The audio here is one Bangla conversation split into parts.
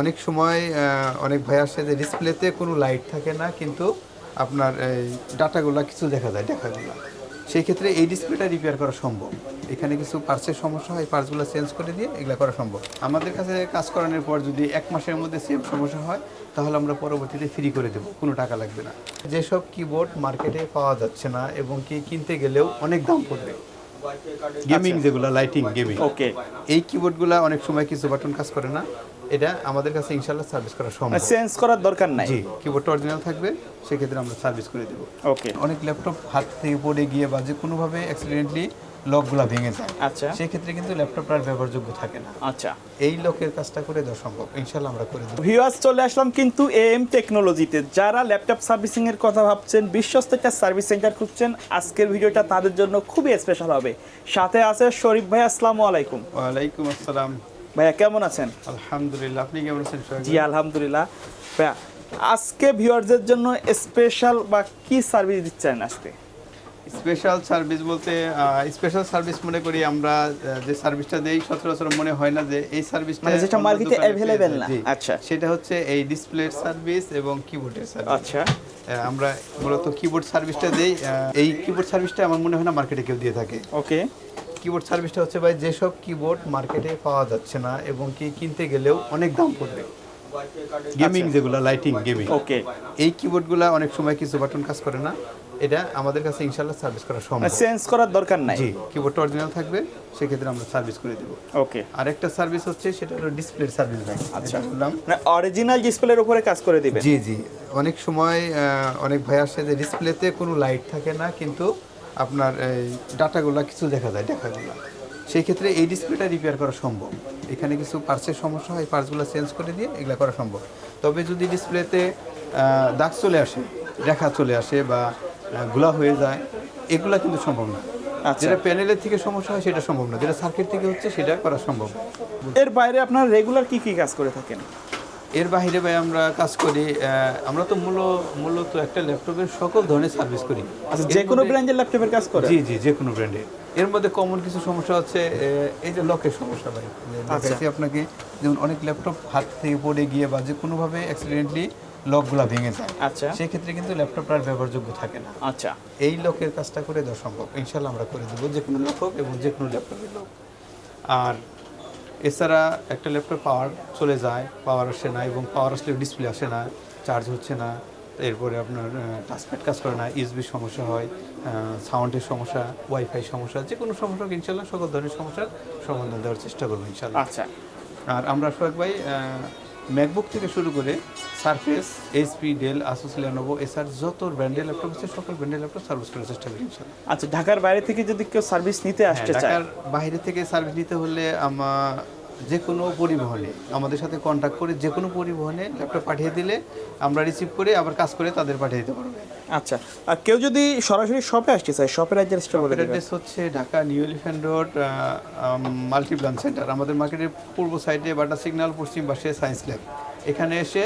অনেক সময় অনেক ভাই আসে যে ডিসপ্লেতে কোনো লাইট থাকে না কিন্তু আপনার এই ডাটাগুলো কিছু দেখা যায় দেখাগুলো সেই ক্ষেত্রে এই ডিসপ্লেটা রিপেয়ার করা সম্ভব। এখানে কিছু পার্সের সমস্যা হয় পার্টসগুলো চেঞ্জ করে দিয়ে এগুলো করা সম্ভব। আমাদের কাছে কাজ করানোর পর যদি এক মাসের মধ্যে সেম সমস্যা হয় তাহলে আমরা পরবর্তীতে ফ্রি করে দেবো কোনো টাকা লাগবে না। যেসব কিবোর্ড মার্কেটে পাওয়া যাচ্ছে না এবং কি কিনতে গেলেও অনেক দাম পড়বে। গেমিং যেগুলো লাইটিং গেমিং ওকে এই কিবোর্ডগুলো অনেক সময় কিছু বাটন কাজ করে না। এটা আমাদের কাছে ইনশাল্লাহ সার্ভিস করা সম্ভব। চেঞ্জ করার দরকার নাই। জি কিবোর্ডটা অরিজিনাল থাকবে সেক্ষেত্রে আমরা সার্ভিস করে দেবো। ওকে অনেক ল্যাপটপ হাত থেকে পড়ে গিয়ে বা যে কোনোভাবে অ্যাক্সিডেন্টলি লকগুলো ভেঙে যায়। আচ্ছা। সেক্ষেত্রে কিন্তু ল্যাপটপটা আর ব্যবহারযোগ্য থাকে না। আচ্ছা। এই লকের কাজটা করে দেওয়া সম্ভব। ইনশাল্লাহ আমরা করে দেবো। ভিউয়ার্স চলে আসলাম কিন্তু এএম টেকনোলজিতে যারা ল্যাপটপ সার্ভিসিং এর কথা ভাবছেন বিশ্বস্ত একটা সার্ভিস সেন্টার খুঁজছেন আজকের ভিডিওটা তাদের জন্য খুবই স্পেশাল হবে। সাথে আছে শরীফ ভাই আসসালামু আলাইকুম। ওয়ালাইকুম আসসালাম। ভাইয়া কেমন আছেন? আলহামদুলিল্লাহ আপনি কেমন আছেন জি আলহামদুলিল্লাহ। ভাইয়া আজকে ভিউয়ারদের জন্য স্পেশাল বা কি সার্ভিস দিচ্ছেন আজকে? স্পেশাল সার্ভিস বলতে স্পেশাল সার্ভিস মনে করি আমরা যে সার্ভিসটা দেই সচরাচর মনে হয় না যে এই সার্ভিসটা মানে যেটা মার্কেটে যায়। না। আচ্ছা। সেটা হচ্ছে এই ডিসপ্লে সার্ভিস এবং কিবোর্ডের সার্ভিস আচ্ছা। আমরা মূলত কিবোর্ড সার্ভিসটা দেই এই কিবোর্ড সার্ভিসটা আমার মনে হয় না মার্কেটে কেউ দিয়ে থাকে। ওকে কিবোর্ড সার্ভিসটা হচ্ছে ভাই যেসব কিবোর্ড মার্কেটে পাওয়া যাচ্ছে না এবং কি কিনতে গেলেও অনেক দাম পড়বে। গেমিং যেগুলো লাইটিং গেমিং ওকে এই কিবোর্ডগুলো অনেক সময় কিছু বাটন কাজ করে না। এটা আমাদের কাছে ইনশাল্লাহ সার্ভিস করা সম্ভব। চেঞ্জ করার দরকার নাই। জি কিবোর্ডটা অরিজিনাল থাকবে সেক্ষেত্রে আমরা সার্ভিস করে দেবো। ওকে আরেকটা সার্ভিস হচ্ছে সেটা হলো ডিসপ্লের সার্ভিস ভাই। আচ্ছা। বললাম। মানে অরিজিনাল ডিসপ্লের উপরে কাজ করে দিবেন। জি জি। অনেক সময় অনেক ভাই আসে যে ডিসপ্লেতে কোনো লাইট থাকে না কিন্তু আপনার এই ডাটাগুলো কিছু দেখা যায় দেখাগুলো সেই ক্ষেত্রে এই ডিসপ্লেটা রিপেয়ার করা সম্ভব। এখানে কিছু পার্সের সমস্যা হয় পার্সগুলো চেঞ্জ করে দিয়ে এগুলো করা সম্ভব। তবে যদি ডিসপ্লেতে দাগ চলে আসে রেখা চলে আসে বা গুলা হয়ে যায় এগুলা কিন্তু সম্ভব না। আচ্ছা। যেটা প্যানেলের থেকে সমস্যা হয় সেটা সম্ভব না। যেটা সার্কিট থেকে হচ্ছে সেটা করা সম্ভব। এর বাইরে আপনারা রেগুলার কি কি কাজ করে থাকেন? এর বাইরে ভাই আমরা কাজ করি আমরা তো মূল মূলত একটা ল্যাপটপের সকল ধরনের সার্ভিস করি। আচ্ছা যে কোনো ব্র্যান্ডের ল্যাপটপের কাজ করে? জি জি যে কোনো ব্র্যান্ডের এর মধ্যে কমন কিছু সমস্যা হচ্ছে এই যে লকের সমস্যা ভাই। আচ্ছা। দেখাচ্ছি আপনাকে যেমন অনেক ল্যাপটপ হাত থেকে পড়ে গিয়ে বা যে কোনোভাবে অ্যাক্সিডেন্টলি লকগুলো ভেঙে যায়। আচ্ছা। সেই ক্ষেত্রে কিন্তু ল্যাপটপটা আর ব্যবহারযোগ্য থাকে না। আচ্ছা। এই লকের কাজটা করে দেওয়া সম্ভব। ইনশাল্লাহ আমরা করে দেবো যে কোনো লক হোক এবং যে কোনো ল্যাপটপের লক। আর এছাড়া একটা ল্যাপটপ পাওয়ার চলে যায় পাওয়ার আসে না এবং পাওয়ার আসলে ডিসপ্লে আসে না চার্জ হচ্ছে না এরপরে আপনার টাচপ্যাড কাজ করে না ইউজবি সমস্যা হয় সাউন্ডের সমস্যা ওয়াইফাই সমস্যা যে কোনো সমস্যা হোক ইনশাল্লাহ সকল ধরনের সমস্যার সমাধান দেওয়ার চেষ্টা করব ইনশাল্লাহ। আচ্ছা। আর আমরা সোহাগ ভাই ম্যাকবুক থেকে শুরু করে Surface SP Dell Asus Lenovo SR যত ব্র্যান্ডের ল্যাপটপ আছে সকল ব্র্যান্ডের ল্যাপটপ সার্ভিস করার চেষ্টা করি আচ্ছা ঢাকার বাইরে থেকে যদি কেউ সার্ভিস নিতে আসতে হ্যাঁ, চায়? ঢাকার বাইরে থেকে সার্ভিস নিতে হলে আমার যে কোনো পরিবহনে আমাদের সাথে কন্ট্যাক্ট করে যে কোনো পরিবহনে ল্যাপটপ পাঠিয়ে দিলে আমরা রিসিভ করে আবার কাজ করে তাদের পাঠিয়ে দিতে পারব। আচ্ছা আর কেউ যদি সরাসরি শপে আসতে চায় শপের অ্যাড্রেসটা বলে অ্যাড্রেস হচ্ছে Dhaka new elephant road Multiplan centre আমাদের মার্কেটের পূর্ব সাইডে বাটা সিগন্যাল পশ্চিম পাশে সায়েন্স ল্যাব এখানে এসে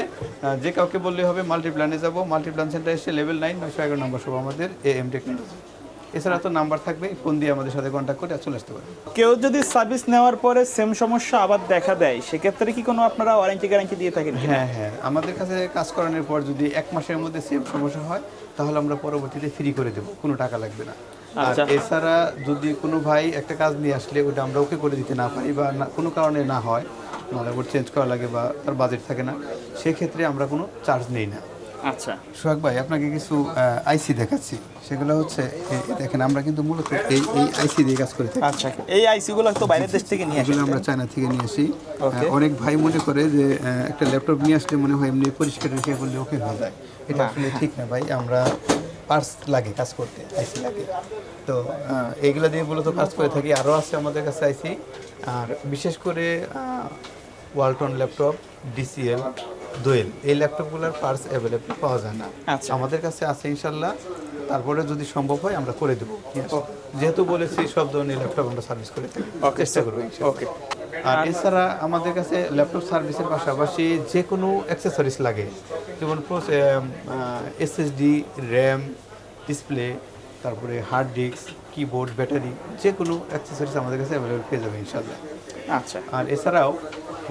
যে কাউকে বললে হবে মাল্টিপ্লানে যাব। মাল্টিপ্লান সেন্টার এসে লেভেল নাইন নয়শো এগারো নম্বর সব আমাদের এ এম টেকনোলজি এছাড়া তো নাম্বার থাকবে ফোন দিয়ে আমাদের সাথে কন্ট্যাক্ট করে চলে আসতে পারবে কেউ যদি সার্ভিস নেওয়ার পরে সেম সমস্যা আবার দেখা দেয় সেক্ষেত্রে কি কোনো আপনারা ওয়ারেন্টি গ্যারান্টি দিয়ে থাকেন হ্যাঁ হ্যাঁ আমাদের কাছে কাজ করানোর পর যদি এক মাসের মধ্যে সেম সমস্যা হয় তাহলে আমরা পরবর্তীতে ফ্রি করে দেবো কোনো টাকা লাগবে না। আর আচ্ছা। এছাড়া যদি কোনো ভাই একটা কাজ নিয়ে আসলে ওটা আমরা ওকে করে দিতে না পারি বা না- কোনো কারণে না হয় মাদারবোর্ড চেঞ্জ করা লাগে বা তার বাজেট থাকে না সেক্ষেত্রে আমরা কোনো চার্জ নেই না। আচ্ছা। সোহাগ ভাই আপনাকে কিছু আইসি দেখাচ্ছি। সেগুলো হচ্ছে দেখেন আমরা কিন্তু মূলত এই এই আইসি দিয়ে কাজ করে আচ্ছা এই আইসিগুলো তো বাইরের দেশ থেকে নিয়ে আসে আমরা চায়না থেকে নিয়ে আসি। অনেক ভাই মনে করে যে একটা ল্যাপটপ নিয়ে আসলে মনে হয় এমনি পরিষ্কার রেখে করলে ওকে হয়ে যায়। এটা আসলে ঠিক না ভাই আমরা পার্স লাগে কাজ করতে আইসি লাগে। তো এইগুলা দিয়ে মূলত কাজ করে থাকি। আরও আছে আমাদের কাছে আইসি আর বিশেষ করে ওয়ালটন ল্যাপটপ ডিসিএল দোয়েল এই ল্যাপটপগুলোর পার্স অ্যাভেলেবল পাওয়া যায় না। আচ্ছা। আমাদের কাছে আছে ইনশাল্লাহ তারপরে যদি সম্ভব হয় আমরা করে দেবো। যেহেতু বলেছি সব ধরনের ল্যাপটপ আমরা সার্ভিস করে চেষ্টা করব ওকে আর এছাড়া আমাদের কাছে ল্যাপটপ সার্ভিসের পাশাপাশি যে কোনো অ্যাক্সেসরিজ লাগে যেমন এসএসডি র্যাম ডিসপ্লে তারপরে হার্ড ডিস্ক কিবোর্ড ব্যাটারি যে কোনো অ্যাক্সেসরিজ আমাদের কাছে অ্যাভেলেবল পেয়ে যাবে ইনশাল্লাহ আচ্ছা। আর এছাড়াও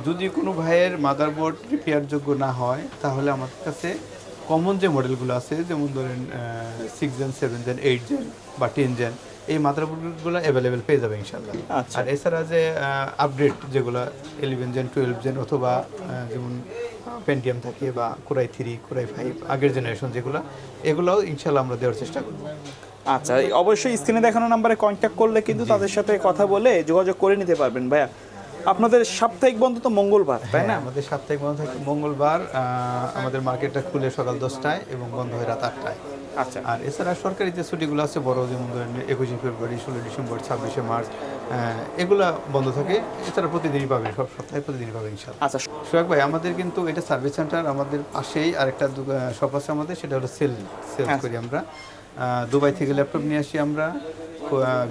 যদি কোনো ভাইয়ের মাদারবোর্ড রিপেয়ার যোগ্য না হয় তাহলে আমার কাছে কমন যে মডেলগুলো আছে যেমন ধরেন six gen seven gen eight gen বা টেন জেন এই মাদারবোর্ডগুলো অ্যাভেলেবেল পেয়ে যাবে ইনশাল্লাহ আচ্ছা। আর এছাড়া যে আপডেট যেগুলো ইলেভেন জেন টুয়েলভ জেন অথবা যেমন পেন্টিয়াম থাকে বা core i three core i five আগের জেনারেশন যেগুলো এগুলোও ইনশাল্লাহ আমরা দেওয়ার চেষ্টা করব। আচ্ছা অবশ্যই স্ক্রিনে দেখানো নাম্বারে কন্ট্যাক্ট করলে কিন্তু তাদের সাথে কথা বলে যোগাযোগ করে নিতে পারবেন ভাইয়া। আপনাদের সাপ্তাহিক বন্ধ তো মঙ্গলবার তাই না? হ্যাঁ, আমাদের সাপ্তাহিক বন্ধ থাকে মঙ্গলবার আমাদের মার্কেটটা খুলে সকাল দশটায় এবং বন্ধ হয় রাত আটটায়। আচ্ছা। আর এছাড়া সরকারি যে ছুটিগুলো আছে বড় যেমন ধরেন একুশে ফেব্রুয়ারি ষোলো ডিসেম্বর ছাব্বিশে মার্চ এগুলা বন্ধ থাকে। এছাড়া প্রতিদিনই পাবেন সব সপ্তাহে প্রতিদিনই পাবেন ইনশাল্লাহ আচ্ছা। সোহাগ ভাই আমাদের কিন্তু এটা সার্ভিস সেন্টার আমাদের পাশেই আরেকটা শপ আছে আমাদের সেটা হলো সেল সেল আচ্ছা। করি আমরা। দুবাই থেকে ল্যাপটপ নিয়ে আসি আমরা।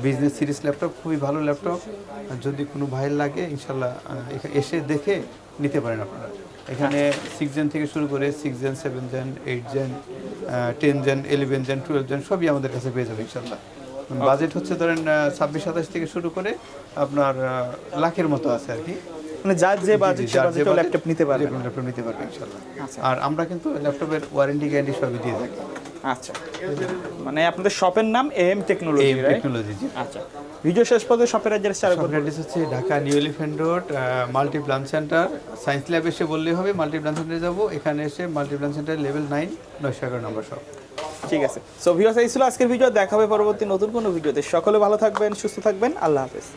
বিজনেস সিরিজ ল্যাপটপ খুবই ভালো ল্যাপটপ যদি কোনো ভাইয়ের লাগে ইনশাল্লাহ এখানে এসে দেখে নিতে পারেন আপনারা। এখানে সিক্স জেন থেকে শুরু করে six gen seven gen eight gen ten gen eleven gen twelve gen সবই আমাদের কাছে পেয়ে যাবে ইনশাল্লাহ। বাজেট হচ্ছে ধরেন ছাব্বিশ সাতাশ থেকে শুরু করে আপনার লাখের মতো আছে আর কি। মানে যার যে বাজেট জি, সে যার বাজেটে ল্যাপটপ নিতে পারবে ল্যাপটপ নিতে পারবে ইনশাল্লাহ আচ্ছা। আর আমরা কিন্তু ল্যাপটপের ওয়ারেন্টি গ্যারান্টি সবই দিয়ে থাকি। আচ্ছা। মানে আপনাদের শপের নাম এম টেকনোলজি টেকনোলজি আচ্ছা। ভিডিও শেষ পর্যন্ত শপের অ্যাড্রেস শপের অ্যাড্রেস হচ্ছে Dhaka new elephant road Multiplan centre science lab এসে বললেই হবে মাল্টি প্লান সেন্টারে যাব। এখানে এসে Multiplan centre level nine নয়শো এগারো নম্বর শপ ঠিক আছে। সো ভিউয়ার্স এই ছিল আজকের ভিডিও দেখা হবে পরবর্তী নতুন কোনো ভিডিওতে সকলে ভালো থাকবেন সুস্থ থাকবেন। আল্লাহ হাফেজ।